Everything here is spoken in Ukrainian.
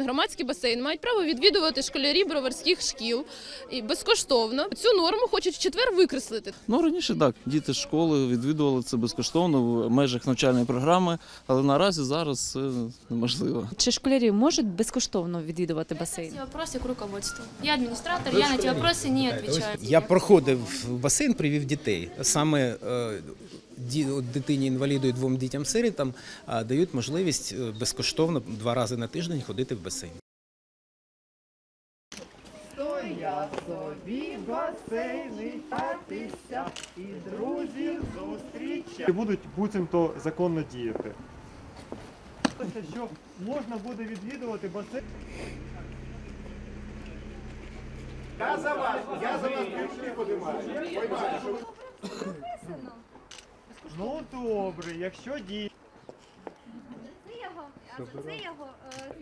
Громадський басейн мають право відвідувати школярі броварських шкіл і безкоштовно. Цю норму хочуть в четвер викреслити. Ну раніше так, діти з школи відвідували це безкоштовно в межах навчальної програми, але наразі зараз це неможливо. Чи школярі можуть безкоштовно відвідувати басейн? Эти вопросы к руководству. Я администратор, я на эти вопросы не отвечаю. Я проходив в басейн, привів дітей. Саме е, ді- от дитині інваліду і двом дітям сирітам дають можливість е, безкоштовно два рази на тиждень ходити в басейн. Я собі басейни катися і друзів зустрічати. і будуть буцімто законно діяти. Що можна буде відвідувати басейн. Ну добре, якщо дійсно. Це його, а це його. Е,